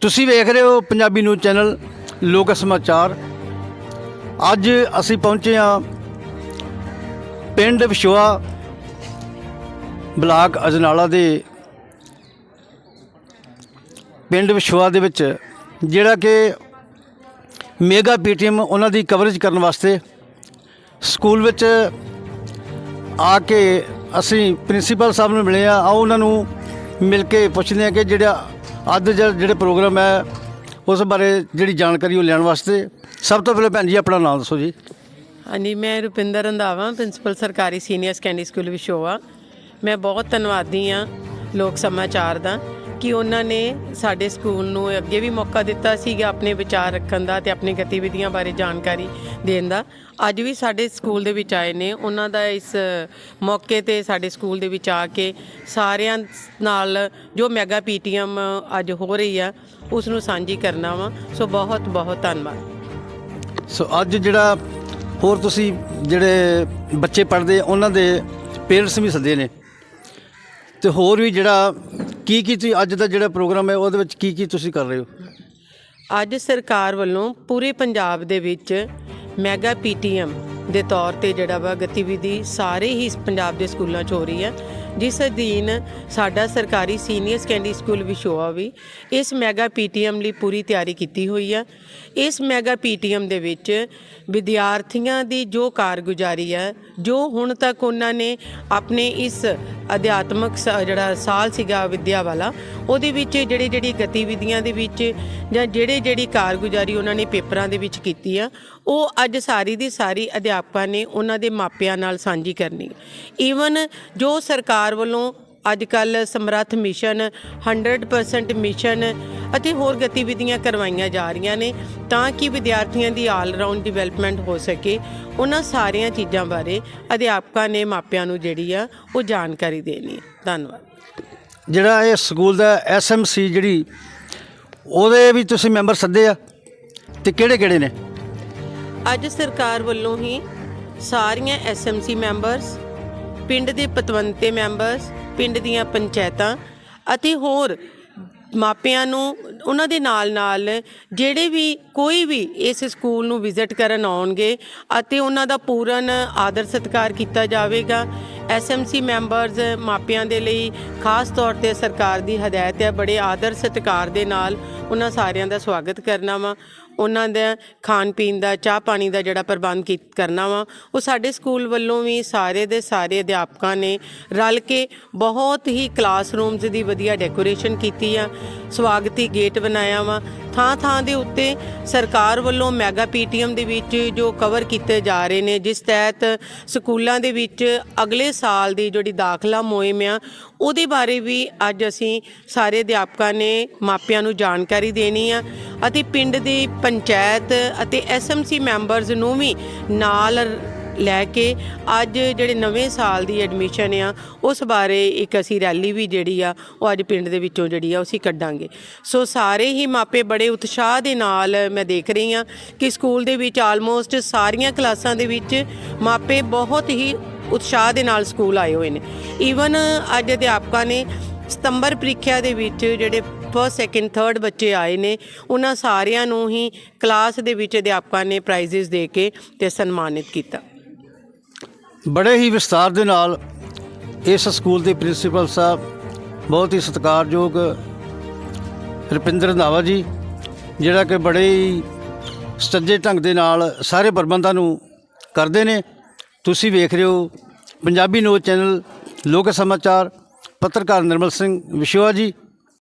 ਤੁਸੀਂ ਵੇਖ ਰਹੇ ਹੋ ਪੰਜਾਬੀ ਨਿਊਜ਼ ਚੈਨਲ ਲੋਕ ਸਮਾਚਾਰ। ਅੱਜ ਅਸੀਂ ਪਹੁੰਚੇ ਹਾਂ ਪਿੰਡ ਵਿਸ਼ਵਾ ਬਲਾਕ ਅਜਨਾਲਾ ਦੇ ਪਿੰਡ ਵਿਸ਼ਵਾ ਦੇ ਵਿੱਚ ਜਿਹੜਾ ਕਿ ਮੇਗਾ ਪੀਟੀਐਮ ਉਹਨਾਂ ਦੀ ਕਵਰੇਜ ਕਰਨ ਵਾਸਤੇ ਸਕੂਲ ਵਿੱਚ ਆ ਕੇ ਅਸੀਂ ਪ੍ਰਿੰਸੀਪਲ ਸਾਹਿਬ ਨੂੰ ਮਿਲੇ ਆ, ਆਓ ਉਹਨਾਂ ਨੂੰ ਮਿਲ ਕੇ ਪੁੱਛਦੇ ਆ ਕਿ ਜਿਹੜਾ ਅੱਜ ਜਿਹੜਾ ਜਿਹੜੇ ਪ੍ਰੋਗਰਾਮ ਹੈ, ਉਸ ਬਾਰੇ ਜਿਹੜੀ ਜਾਣਕਾਰੀ ਉਹ ਲੈਣ ਵਾਸਤੇ। ਸਭ ਤੋਂ ਪਹਿਲਾਂ ਭੈਣ ਜੀ, ਆਪਣਾ ਨਾਮ ਦੱਸੋ ਜੀ। ਹਾਂਜੀ, ਮੈਂ ਰੁਪਿੰਦਰ ਰੰਧਾਵਾ, ਪ੍ਰਿੰਸੀਪਲ ਸਰਕਾਰੀ ਸੀਨੀਅਰ ਸੈਕੰਡਰੀ ਸਕੂਲ ਵਿਸ਼ੋਆ ਮੈਂ ਬਹੁਤ ਧੰਨਵਾਦੀ ਆ ਲੋਕ ਸਮਾਚਾਰ ਦਾ ਕਿ ਉਹਨਾਂ ਨੇ ਸਾਡੇ ਸਕੂਲ ਨੂੰ ਅੱਗੇ ਵੀ ਮੌਕਾ ਦਿੱਤਾ ਸੀਗਾ ਆਪਣੇ ਵਿਚਾਰ ਰੱਖਣ ਦਾ ਤੇ ਆਪਣੀ ਗਤੀਵਿਧੀਆਂ ਬਾਰੇ ਜਾਣਕਾਰੀ ਦੇਣ ਦਾ। ਅੱਜ ਵੀ ਸਾਡੇ ਸਕੂਲ ਦੇ ਵਿੱਚ ਆਏ ਨੇ। ਉਹਨਾਂ ਦਾ ਇਸ ਮੌਕੇ ਤੇ ਸਾਡੇ ਸਕੂਲ ਦੇ ਵਿੱਚ ਆ ਕੇ ਸਾਰਿਆਂ ਨਾਲ ਜੋ ਮੈਗਾ ਪੀਟੀਐਮ ਅੱਜ ਹੋ ਰਹੀ ਆ, ਉਸ ਨੂੰ ਸਾਂਝੀ ਕਰਨਾ ਵਾ। ਸੋ ਬਹੁਤ ਬਹੁਤ ਧੰਨਵਾਦ। ਸੋ ਅੱਜ ਜਿਹੜਾ ਹੋਰ ਤੁਸੀਂ ਜਿਹੜੇ ਬੱਚੇ ਪੜ੍ਹਦੇ ਉਹਨਾਂ ਦੇ ਪੇਰੈਂਟਸ ਵੀ ਸੱਦੇ ਨੇ। ਤੇ ਹੋਰ ਵੀ ਜਿਹੜਾ, ਕੀ ਕੀ ਤੁਸੀਂ ਅੱਜ ਦਾ ਜਿਹੜਾ ਪ੍ਰੋਗਰਾਮ ਹੈ, ਉਹਦੇ ਵਿੱਚ ਕੀ ਕੀ ਤੁਸੀਂ ਕਰ ਰਹੇ ਹੋ? ਅੱਜ ਸਰਕਾਰ ਵੱਲੋਂ ਪੂਰੇ ਪੰਜਾਬ ਦੇ ਵਿੱਚ ਮੈਗਾ ਪੀਟੀਐਮ ਦੇ ਤੌਰ ਤੇ ਜਿਹੜਾ ਵਾ ਗਤੀਵਿਧੀ ਸਾਰੇ ਹੀ ਪੰਜਾਬ ਦੇ ਸਕੂਲਾਂ 'ਚ ਹੋ ਰਹੀ ਹੈ ਜਿਸ ਅਧੀਨ ਸਾਡਾ ਸਰਕਾਰੀ ਸੀਨੀਅਰ ਸੈਕੰਡਰੀ ਸਕੂਲ ਵਿਸ਼ੋਆ ਵੀ ਇਸ ਮੈਗਾ ਪੀਟੀਐਮ ਲਈ ਪੂਰੀ ਤਿਆਰੀ ਕੀਤੀ ਹੋਈ ਹੈ ਇਸ ਮੈਗਾ ਪੀਟੀਐਮ ਦੇ ਵਿੱਚ ਵਿਦਿਆਰਥੀਆਂ ਦੀ ਜੋ ਕਾਰਗੁਜ਼ਾਰੀ ਹੈ ਜੋ ਹੁਣ ਤੱਕ ਉਹਨਾਂ ਨੇ ਆਪਣੇ ਇਸ ਅਧਿਆਤਮਕ ਸ- ਜਿਹੜਾ ਸਾਲ ਸੀਗਾ ਵਿਦਿਆ ਵਾਲਾ, ਉਹਦੇ ਵਿੱਚ ਜਿਹੜੀ ਜਿਹੜੀ ਗਤੀਵਿਧੀਆਂ ਦੇ ਵਿੱਚ ਜਾਂ ਜਿਹੜੇ ਜਿਹੜੀ ਕਾਰਗੁਜ਼ਾਰੀ ਉਹਨਾਂ ਨੇ ਪੇਪਰਾਂ ਦੇ ਵਿੱਚ ਕੀਤੀ ਆ, ਉਹ ਅੱਜ ਸਾਰੀ ਦੀ ਸਾਰੀ ਅਧਿਆਪਕਾਂ ਨੇ ਉਹਨਾਂ ਦੇ ਮਾਪਿਆਂ ਨਾਲ ਸਾਂਝੀ ਕਰਨੀ। ਈਵਨ ਜੋ ਸਰਕਾਰ ਵੱਲੋਂ ਅੱਜ ਕੱਲ ਸਮਰੱਥ ਮਿਸ਼ਨ 100% ਮਿਸ਼ਨ ਅਤੇ ਹੋਰ ਗਤੀਵਿਧੀਆਂ ਕਰਵਾਈਆਂ ਜਾ ਰਹੀਆਂ ਨੇ ਤਾਂ ਕਿ ਵਿਦਿਆਰਥੀਆਂ ਦੀ ਆਲ ਰਾਊਂਡ ਡਿਵੈਲਪਮੈਂਟ ਹੋ ਸਕੇ। ਉਹਨਾਂ ਸਾਰੀਆਂ ਚੀਜ਼ਾਂ ਬਾਰੇ ਅਧਿਆਪਕਾਂ ਨੇ ਮਾਪਿਆਂ ਨੂੰ ਜਿਹੜੀ ਆ ਉਹ ਜਾਣਕਾਰੀ ਦੇਣੀ ਧੰਨਵਾਦ। ਜਿਹੜਾ ਇਹ ਸਕੂਲ ਦਾ ਐਸਐਮਸੀ ਜਿਹੜੀ ਉਹਦੇ ਵੀ ਤੁਸੀਂ ਮੈਂਬਰ ਸੱਦੇ ਆ ਤੇ ਕਿਹੜੇ ਕਿਹੜੇ ਨੇ? ਅੱਜ ਸਰਕਾਰ ਵੱਲੋਂ ਹੀ ਸਾਰੀਆਂ ਐਸਐਮਸੀ ਮੈਂਬਰਸ ਪਿੰਡ ਦੇ ਪਤਵੰਤੇ ਮੈਂਬਰਸ, ਪਿੰਡ ਦੀਆਂ ਪੰਚਾਇਤਾਂ ਅਤੇ ਹੋਰ ਮਾਪਿਆਂ ਨੂੰ ਉਹਨਾਂ ਦੇ ਨਾਲ ਨਾਲ ਜਿਹੜੇ ਵੀ ਕੋਈ ਵੀ ਇਸ ਸਕੂਲ ਨੂੰ ਵਿਜ਼ਿਟ ਕਰਨ ਆਉਣਗੇ ਅਤੇ ਉਹਨਾਂ ਦਾ ਪੂਰਨ ਆਦਰ ਸਤਿਕਾਰ ਕੀਤਾ ਜਾਵੇਗਾ। ਐਸਐਮਸੀ ਮੈਂਬਰਸ ਮਾਪਿਆਂ ਦੇ ਲਈ ਖਾਸ ਤੌਰ ਤੇ ਸਰਕਾਰ ਦੀ ਹਦਾਇਤ ਹੈ, ਬੜੇ ਆਦਰ ਸਤਿਕਾਰ ਦੇ ਨਾਲ ਉਹਨਾਂ ਸਾਰਿਆਂ ਦਾ ਸਵਾਗਤ ਕਰਨਾ ਵਾ। ਉਹਨਾਂ ਦਾ ਖਾਣ ਪੀਣ ਦਾ, ਚਾਹ ਪਾਣੀ ਦਾ ਜਿਹੜਾ ਪ੍ਰਬੰਧ ਕੀ ਕਰਨਾ ਵਾ। ਉਹ ਸਾਡੇ ਸਕੂਲ ਵੱਲੋਂ ਵੀ ਸਾਰੇ ਦੇ ਸਾਰੇ ਅਧਿਆਪਕਾਂ ਨੇ ਰਲ ਕੇ ਬਹੁਤ ਹੀ ਕਲਾਸਰੂਮਸ ਦੀ ਵਧੀਆ ਡੈਕੋਰੇਸ਼ਨ ਕੀਤੀ ਆ। ਸਵਾਗਤੀ ਗੇਟ ਬਣਾਇਆ ਵਾ। ਥਾਂ ਥਾਂ ਦੇ ਉੱਤੇ ਸਰਕਾਰ ਵੱਲੋਂ ਮੈਗਾ ਪੀਟੀਐਮ ਦੇ ਵਿੱਚ ਜੋ ਕਵਰ ਕੀਤੇ ਜਾ ਰਹੇ ਨੇ, ਜਿਸ ਤਹਿਤ ਸਕੂਲਾਂ ਦੇ ਵਿੱਚ ਅਗਲੇ ਸਾਲ ਦੀ ਜਿਹੜੀ ਦਾਖਲਾ ਮੁਹਿੰਮ ਆ ਉਹਦੇ ਬਾਰੇ ਵੀ ਅੱਜ ਅਸੀਂ ਸਾਰੇ ਅਧਿਆਪਕਾਂ ਨੇ ਮਾਪਿਆਂ ਨੂੰ ਜਾਣਕਾਰੀ ਦੇਣੀ ਆ ਅਤੇ ਪਿੰਡ ਦੀ ਪੰਚਾਇਤ ਅਤੇ ਐਸਐਮਸੀ ਮੈਂਬਰਸ ਨੂੰ ਵੀ ਨਾਲ ਲੈ ਕੇ ਅੱਜ ਜਿਹੜੇ ਨਵੇਂ ਸਾਲ ਦੀ ਐਡਮਿਸ਼ਨ ਆ, ਉਸ ਬਾਰੇ ਇੱਕ ਅਸੀਂ ਰੈਲੀ ਵੀ ਜਿਹੜੀ ਆ, ਉਹ ਅੱਜ ਪਿੰਡ ਦੇ ਵਿੱਚੋਂ ਜਿਹੜੀ ਆ, ਅਸੀਂ ਕੱਢਾਂਗੇ। ਸੋ ਸਾਰੇ ਹੀ ਮਾਪੇ ਬੜੇ ਉਤਸ਼ਾਹ ਦੇ ਨਾਲ ਮੈਂ ਦੇਖ ਰਹੀ ਆ ਕਿ ਸਕੂਲ ਦੇ ਵਿੱਚ ਆਲਮੋਸਟ ਸਾਰੀਆਂ ਕਲਾਸਾਂ ਦੇ ਵਿੱਚ ਮਾਪੇ ਬਹੁਤ ਹੀ ਉਤਸ਼ਾਹ ਦੇ ਨਾਲ ਸਕੂਲ ਆਏ ਹੋਏ ਨੇ। ਈਵਨ ਅੱਜ ਅਧਿਆਪਕਾਂ ਨੇ ਸਤੰਬਰ ਪ੍ਰੀਖਿਆ ਦੇ ਵਿੱਚ ਜਿਹੜੇ ਫਸਟ ਸੈਕਿੰਡ ਥਰਡ ਬੱਚੇ ਆਏ ਨੇ, ਉਹਨਾਂ ਸਾਰਿਆਂ ਨੂੰ ਹੀ ਕਲਾਸ ਦੇ ਵਿੱਚ ਅਧਿਆਪਕਾਂ ਨੇ ਪ੍ਰਾਈਜ਼ਸ ਦੇ ਕੇ ਤੇ ਸਨਮਾਨਿਤ ਕੀਤਾ। ਬੜੇ ਹੀ ਵਿਸਤਾਰ ਦੇ ਨਾਲ ਇਸ ਸਕੂਲ ਦੇ ਪ੍ਰਿੰਸੀਪਲ ਸਾਹਿਬ, ਬਹੁਤ ਹੀ ਸਤਿਕਾਰਯੋਗ ਰੁਪਿੰਦਰ ਰੰਧਾਵਾ ਜੀ, ਜਿਹੜਾ ਕਿ ਬੜੇ ਹੀ ਸੱਜੇ ਢੰਗ ਦੇ ਨਾਲ ਸਾਰੇ ਪ੍ਰਬੰਧਾਂ ਨੂੰ ਕਰਦੇ ਨੇ। ਤੁਸੀਂ ਵੇਖ ਰਹੇ ਹੋ ਪੰਜਾਬੀ ਨਿਊਜ਼ ਚੈਨਲ ਲੋਕ ਸਮਾਚਾਰ ਪੱਤਰਕਾਰ ਨਿਰਮਲ ਸਿੰਘ ਵਿਸ਼ਵਾ ਜੀ।